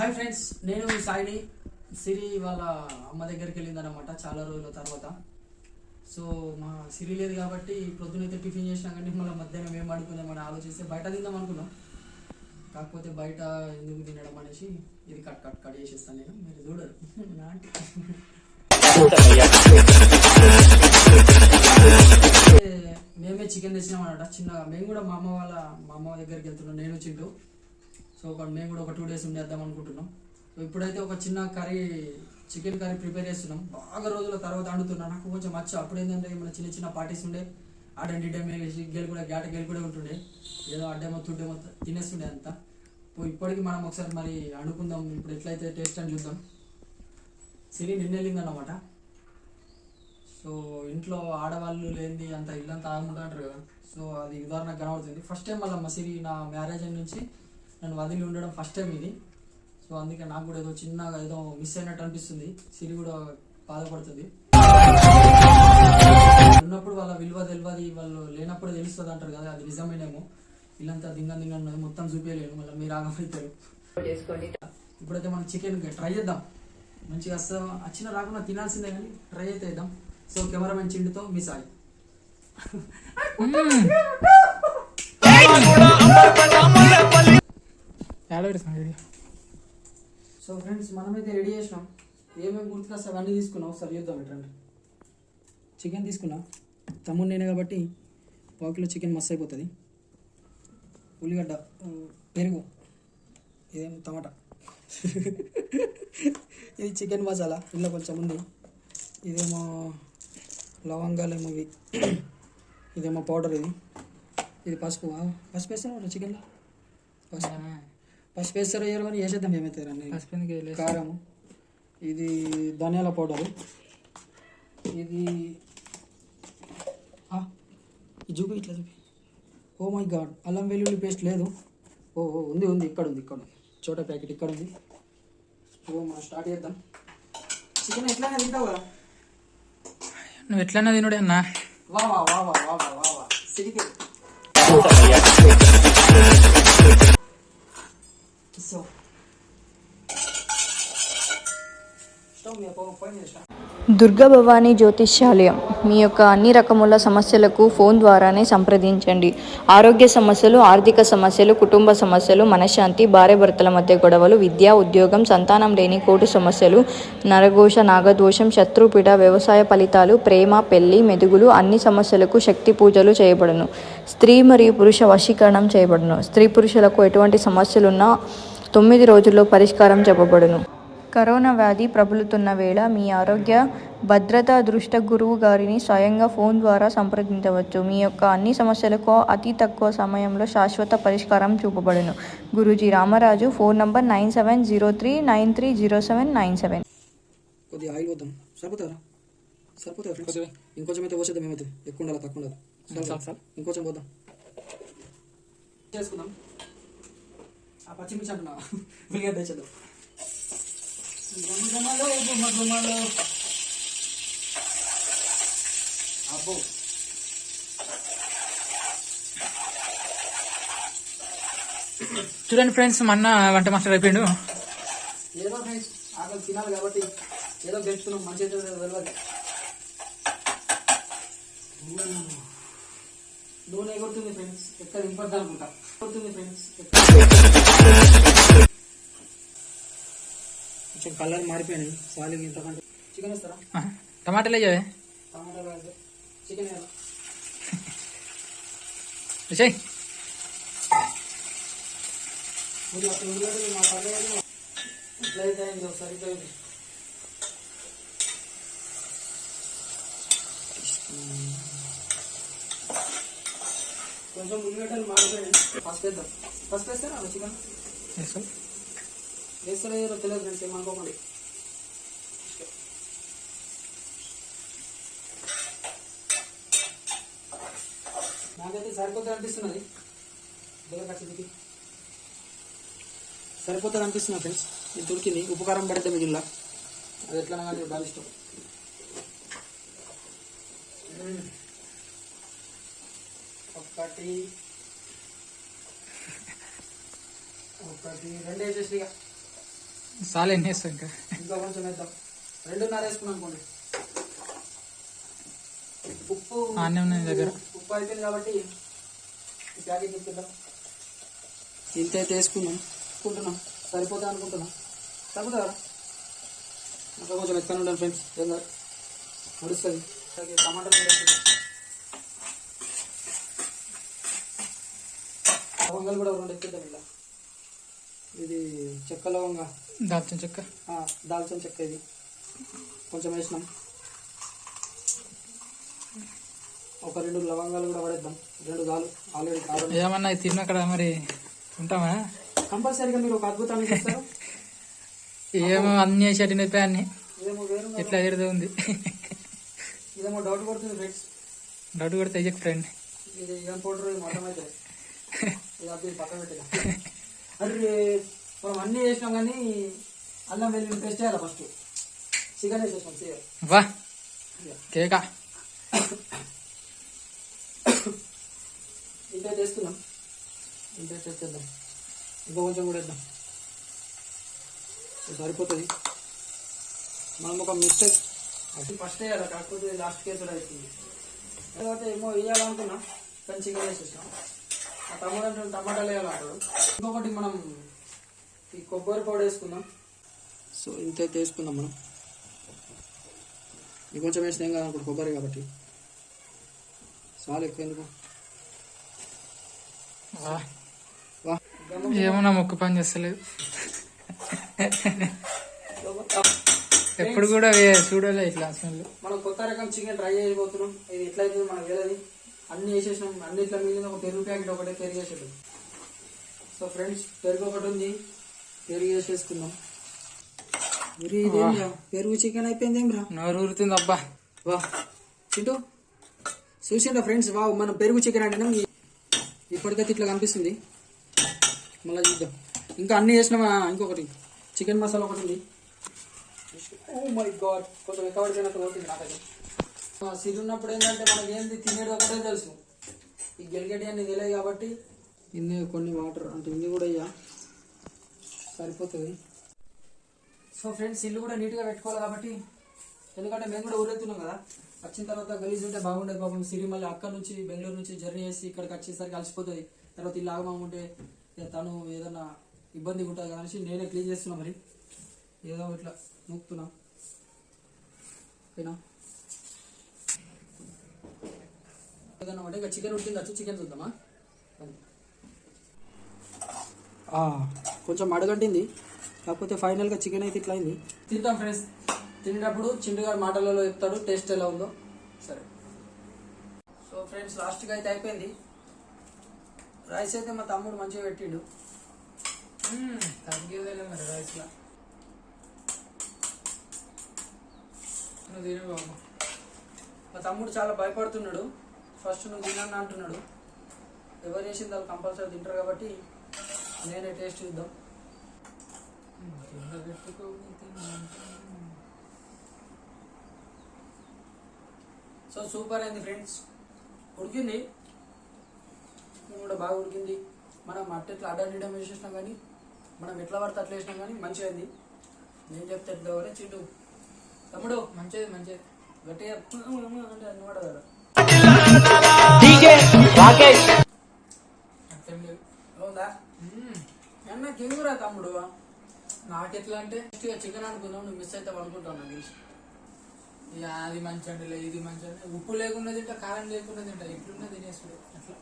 Hi friends నేను సాయిని. సిరి వాళ్ళ అమ్మ దగ్గరికి వెళ్ళిందనమాట చాలా రోజుల తర్వాత. సో మా సిరి లేదు కాబట్టి ప్రొద్దునైతే టిఫిన్ చేసినా కానీ మళ్ళీ మధ్యాహ్నం ఏం పడుకుందామని ఆలోచిస్తే బయట తిందాం అనుకున్నాం. కాకపోతే బయట ఎందుకు తినడం అనేసి ఇది కట్ కట్ కట్ చేసేస్తాను నేను. మీరు చూడరు. నాటి మేమే చికెన్ తెచ్చినాం అనమాట చిన్నగా మేము కూడా మా అమ్మ వాళ్ళ మా అమ్మ దగ్గరికి వెళ్తున్నాం. నేను చింటూ. సో ఒక మేము కూడా ఒక టూ డేస్ ఉండేద్దాం అనుకుంటున్నాం. సో ఇప్పుడైతే ఒక చిన్న కర్రీ చికెన్ కర్రీ ప్రిపేర్ చేస్తున్నాం. బాగా రోజుల తర్వాత వండుతున్నా నాకు కొంచెం మచ్చ అప్పుడు ఏంటంటే మన చిన్న చిన్న పార్టీస్ ఉండే ఆడండి డెమ్ గెలు కూడా గ్యాట గెలు కూడా ఉంటుండే. ఏదో అడ్డేమో తుడ్డేమో తినేస్తుండే అంతా. ఇప్పటికి మనం ఒకసారి మరి అనుకుందాం. ఇప్పుడు ఎట్లయితే టేస్ట్ అని చూద్దాం. సిరి నిన్నెళ్ళింది అన్నమాట. సో ఇంట్లో ఆడవాళ్ళు లేనిది అంత ఇల్లంతా ఆగుంటా అంటారు కదా. సో అది ఉదాహరణకు కనబడుతుంది. ఫస్ట్ టైం మళ్ళీ మా సిరి నా మ్యారేజ్ నుంచి నన్ను వదిలి ఉండడం ఫస్ట్ టైం ఇది. సో అందుకే నాకు కూడా ఏదో చిన్నగా ఏదో మిస్ అయినట్టు అనిపిస్తుంది. సిరి కూడా బాధపడుతుంది. ఉన్నప్పుడు వాళ్ళ విలువ తెలియదు వాళ్ళు లేనప్పుడు తెలుస్తుంది అంటారు కదా అది నిజమేనేమో. ఇల్లంతా దింగ దింగ మొత్తం చూపించలేను మళ్ళీ మీరు ఆగమవుతారు ఇప్పుడైతే మనం చికెన్ ట్రై చేద్దాం. మంచిగా వస్తా వచ్చిన రాకుండా తినాల్సిందే కానీ ట్రై అయితే చేద్దాం. సో కెమెరామెన్ చిండుతో మీ సాయి సో ఫ్రెండ్స్ మనమైతే రెడీ చేసినాం. ఏమేమి గుర్తుకొస్తే అవన్నీ తీసుకున్నాం. ఒకసారి చూద్దాం ఎట్రండి చికెన్ తీసుకున్నా. తమ్ముడు నేనే కాబట్టి పావు కిలో చికెన్ మస్తు అయిపోతుంది. ఉల్లిగడ్డ పెరుగు ఇదేం టమాటా. ఇది చికెన్ మసాలా. ఇందులో కొంచెం ఉంది. ఇదేమో లవంగాలు ఏమో ఇవి. ఇదేమో పౌడర్ ఇది. ఇది పసుపు పసుపు వేస్తారా చికెన్లో పసుపు. పసుపు వేస్తారో వేయరు కానీ వేసేద్దాం మేము అయితే రండి. కారం. ఇది ధనియాల పౌడరు. ఇది చూపి ఇట్లా చూపి. ఓ మై గాడ్ అల్లం వెల్లుల్లి పేస్ట్ లేదు. ఓ ఉంది ఉంది ఇక్కడ ఉంది ఇక్కడ ఉంది. చోట ప్యాకెట్ ఇక్కడ ఉంది. ఓ మనం స్టార్ట్ చేద్దాం. చికెన్ ఎట్లనే తింటావా నువ్వు ఎట్లన్నా తినుడే అన్న. వా వా వా వా వా వా వా. సిరికి Все. దుర్గా భవానీ జ్యోతిష్యాలయం. మీ యొక్క అన్ని రకముల సమస్యలకు ఫోన్ ద్వారానే సంప్రదించండి. ఆరోగ్య సమస్యలు ఆర్థిక సమస్యలు కుటుంబ సమస్యలు మనశ్శాంతి భార్యాభర్తల మధ్య గొడవలు విద్య ఉద్యోగం సంతానం లేని కోటు సమస్యలు నరఘోష నాగదోషం శత్రుపీడ వ్యవసాయ ఫలితాలు ప్రేమ పెళ్ళి మెదుగులు అన్ని సమస్యలకు శక్తి పూజలు చేయబడును. స్త్రీ మరియు పురుష వశీకరణం చేయబడును. స్త్రీ పురుషులకు ఎటువంటి సమస్యలున్నా తొమ్మిది రోజుల్లో పరిష్కారం చెప్పబడును. కరోనా వ్యాధి ప్రబలుతున్న వేళ మీ ఆరోగ్య భద్రత దృష్ట గురువు గారిని స్వయంగా ఫోన్ ద్వారా సంప్రదించవచ్చు. మీ యొక్క అన్ని సమస్యలకు అతి తక్కువ సమయంలో శాశ్వత పరిష్కారం చూపబడును. Guruji Ramaraju phone number nine seven zero three nine three zero seven nine seven. కొద్దిగా ఆయిల్ పోద్దాం సరిపోతారా? సరిపోతాయి ఫ్రెండ్స్ ఇంకొంచెం అయితే పోసేద్దాం ఏమైతే? ఎక్కువ ఉండాలి తక్కువ ఉండదు చాలు, చాలు. ఇంకొంచెం పోద్దాం చేసుకుందాం. ఆ పచ్చిమిర్చి అంటున్నా ఉల్లిగడ్డ తెచ్చేద్దాం గుమగుమలో, గుమగుమలో. అబ్బో. చూడండి ఫ్రెండ్స్ మా అన్న వంట మాస్టర్ అయిపోయిండు. ఏదో ఫ్రెండ్స్ ఆకలి తినాలి కాబట్టి ఏదో గెలుచుకున్నాం మంచి అయితే తెలియదు నూనె ఎగురుతుంది ఫ్రెండ్స్. ఎక్కడ దింపద్దు అనుకుంటా. ఎగురుతుంది ఫ్రెండ్స్. కొంచెం కలర్ మారిపోయాను సాలింగ్ ఇంతకంటే. చికెన్ ఇస్తారా టమాటాలు అయ్యావే టమాటాలు అయితే చికెన్ విషయ్ ఎట్లయితే ఒకసారి Mm-hmm. కొంచెం ఉల్లిగడ్డలు మాడిపోయినాయి ఫస్ట్ వేద్దాం. ఫస్ట్ వేస్తారా? చికెన్. వేస్తారో ఏదో తెలియదు ఫ్రెండ్స్ ఏమనుకోకండి నాకైతే సరిపోతుంది అనిపిస్తున్నది. దేవకచ్చిదికి సరిపోతుంది అనిపిస్తున్నా ఫ్రెండ్స్. ఇది దొరికింది ఉప్పు కారం పడితే మిగిలిన అది ఎట్లా కానీ బాగా ఇష్టం. ఒకటి. ఒకటి. రెండు వేసేసి ఇక. చాలా ఎన్ని వేస్తావు ఇంకా. ఇంకా కొంచెం వేద్దాం. రెండున్నర వేసుకున్నాం అనుకోండి. ఉప్పు ఆనే ఉన్నాయి దగ్గర. ఉప్పు అయిపోయింది కాబట్టి ఈ ప్యాకెట్ తిప్పుదాం ఇంత అయితే వేసుకున్నాం. అనుకుంటున్నాం సరిపోతా అనుకుంటున్నాం. సరిపోతా ఇంకా కొంచెం ఎత్తుకొని ఉంటాను ఫ్రెండ్స్ ఏం కాదు. అలాగే టమాటాలు కూడా వేసుకుందాం. లవంగాలు కూడా రెండు ఇలా. ఇది చెక్క లవంగా. దాల్చిన చెక్క? దాల్చిన చెక్క ఇది. కొంచెం వేసినాం. ఒక రెండు లవంగాలు కూడా పడేద్దాం. రెండు దాలు. ఆల్రెడీ కారం. ఏమన్నా ఇది తిన్నక్కడ మరి ఉంటామా కంపల్సరీగా మీరు ఒక అద్భుతాన్ని చేస్తారు. ఏమో అన్ని వేసేటి నొప్పి అన్ని ఎట్లా ఎదురుదో ఉంది. ఇదేమో డౌట్ పడుతుంది ఫ్రెండ్స్ డౌట్ కూడా తెయ్యకు ఫ్రెండ్. ఇది ఏం పౌడర్ మొత్తం అయితే పక్కన పెట్టిన అరే మనం అన్ని చేసినాం కానీ అల్లం వెల్లుల్లి పేస్ట్ చేయాలి ఫస్ట్ చికెన్ వేసేసాం చేయాలి వా. కేక. ఇంతే చేస్తున్నాం. ఇంతే చేసేద్దాం ఇంకో కొంచెం కూడా వేద్దాం. సరిపోతుంది. మనం ఒక మిస్టేక్ అది ఫస్ట్ వేయాలి కాకపోతే లాస్ట్ కేసు అవుతుంది తర్వాత ఏమో వేయాలనుకున్నా కానీ చికెన్ వేసేసాం ఆ టమాటా టమాటాలు వేయాలంటాడు ఇంకొకటి మనం ఈ కొబ్బరి పౌడర్ వేసుకుందాం. సో ఇంతైతే వేసుకుందాం మనం. ఇది కొంచెం వేసిన ఏం కాదనుకోండి కొబ్బరి కాబట్టి. చాలా ఎక్కువ ఎందుకు? వా. వా. ఏమో నా మొక్క పని చేస్తలేదు. ఎప్పుడు కూడా చూడలే ఇట్లా స్మెల్ మనం కొత్త రకం చికెన్ ట్రై చేయబోతున్నాం. ఇది ఎట్లా అవుతుంది మనకు తెలియదు అన్ని వేసేసినాం. అన్నిట్లో మిగిలిన ఒక పెరుగు ప్యాకెట్ ఒకటే పెరుగు వేసేది సో ఫ్రెండ్స్ పెరుగు ఒకటి ఉంది. పెరుగు ఇదేంరా? పెరుగు చికెన్ అయిపోయింది ఏం రా? నోరు ఊరుతుంది అబ్బా. వా. చింటూ చూసిండ్రా ఫ్రెండ్స్ వా మనం పెరుగు చికెన్ అంటున్నాం ఇప్పటికైతే ఇట్లా కనిపిస్తుంది. మళ్ళీ చూద్దాం. ఇంకా అన్ని వేసినామా? ఇంకొకటి. చికెన్ మసాలా ఒకటి ఉంది. ఓ మై గాడ్ కొంచెం అవుతుంది నాకది సిరి ఉన్నప్పుడు ఏంటంటే మనకి ఏంది తినేది ఒకటే తెలుసు. ఈ గెలిగడి అని తెలియదు కాబట్టి ఇన్ని కొన్ని వాటర్ అంటే ఇన్ని కూడా అయ్యా సరిపోతుంది. సో ఫ్రెండ్స్ ఇల్లు కూడా నీట్గా పెట్టుకోవాలి కాబట్టి ఎందుకంటే మేము కూడా ఊరెత్తున్నాం కదా. వచ్చిన తర్వాత గలీజ్ ఉంటే బాగుండేది పాపం. సిరి మళ్ళీ అక్కడ నుంచి బెంగళూరు నుంచి జర్నీ చేసి ఇక్కడికి వచ్చేసరికి అలసిపోతుంది. తర్వాత ఇల్లు ఆగమాగుంటే ఇక తను ఏదైనా ఇబ్బంది ఉంటుంది కదా అనేసి నేనే క్లీన్ చేస్తున్నా మరి. ఏదో ఇట్లా నూపుతున్నా ఓకేనా? ఇక చికెన్ ఉడికింది వచ్చి చికెన్ చూద్దామా? ఆ, కొంచెం అడగంటింది కాకపోతే ఫైనల్గా చికెన్ అయితే ఇట్లా అయింది. తింటాం ఫ్రెండ్స్. తినేటప్పుడు చిండుగారు మాటలలో చెప్తాడు టేస్ట్ ఎలా ఉందో. సరే. సో ఫ్రెండ్స్ లాస్ట్గా అయితే అయిపోయింది. రైస్ అయితే మా తమ్ముడు మంచిగా పెట్టిండు. తగ్గేదేలే మరి రైస్లో మా తమ్ముడు చాలా భయపడుతున్నాడు. ఫస్ట్ నువ్వు తినని అంటున్నాడు. ఎవరు చేసింది వాళ్ళు కంపల్సరీ తింటారు కాబట్టి నేనే టేస్ట్ చూద్దాం. కింద తిన్నాను. సో సూపర్ అయింది ఫ్రెండ్స్. ఉడికింది. కూడా బాగా ఉడికింది. మనం అట్ట ఎట్లా అడ్డం వేసేసినాం కానీ మనం ఎట్లా పడితే అట్లా వేసినాం కానీ మంచిగా అయింది. నేను చెప్తే ఎట్లా చిండు తమ్ముడు మంచిది మంచిది. గట్టిగా అంటే పడదాడు అవుందా మ్మ్. అన్న కింగురా తమ్ముడు. నాకెట్లా అంటే చికెన్ అనుకుందాం నువ్వు మిస్ అయితే అనుకుంటావు నాకు తెలిసి. ఇక అది మంచి అండి ఇది మంచి అండి ఉప్పు లేకుండా తింటా కారం లేకుండా తింటా. ఇట్లున్నా తినేసుడు. అట్లా.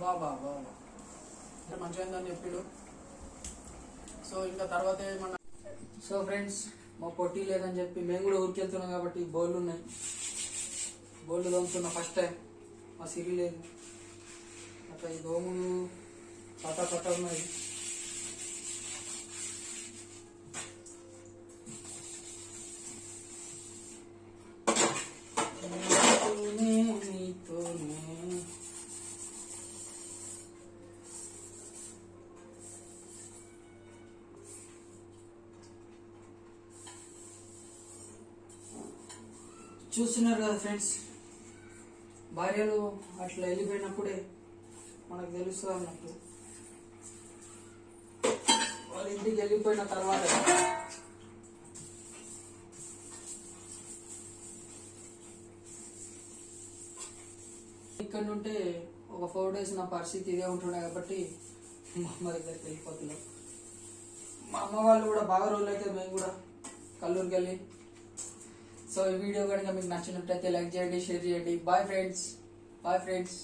బాబా బాబా మంచిగా అయిందని చెప్పాడు. సో ఇంకా తర్వాత ఏమన్నా? సో ఫ్రెండ్స్ మా పొట్టి లేదని చెప్పి మేము కూడా ఊరికి వెళ్తున్నాం కాబట్టి బౌళ్ళు ఉన్నాయి. బౌళ్ళు తోముతున్నా ఫస్ట్ టైం. మా సిరి లేదు. అట్లా ఈ దోములు పట్టా పట్టా ఉన్నాయి. చూస్తున్నారు కదా ఫ్రెండ్స్? భార్యలు అట్లా వెళ్ళిపోయినప్పుడే మనకు తెలుస్తుంది అన్నట్టు. వాళ్ళ ఇంటికి వెళ్ళిపోయిన తర్వాత ఇక్కడ నుంటే ఒక ఫోర్ డేస్ నా పరిస్థితి ఇదే ఉంటుండే కాబట్టి మా అమ్మ దగ్గరికి వెళ్ళిపోతున్నాం. మా అమ్మ వాళ్ళు కూడా బాగా రోజులు అయితే మేము కూడా కల్లూరికి వెళ్ళి సో ఈ వీడియో కనుక మీకు నచ్చినట్లయితే లైక్ చేయండి షేర్ చేయండి. Bye friends bye friends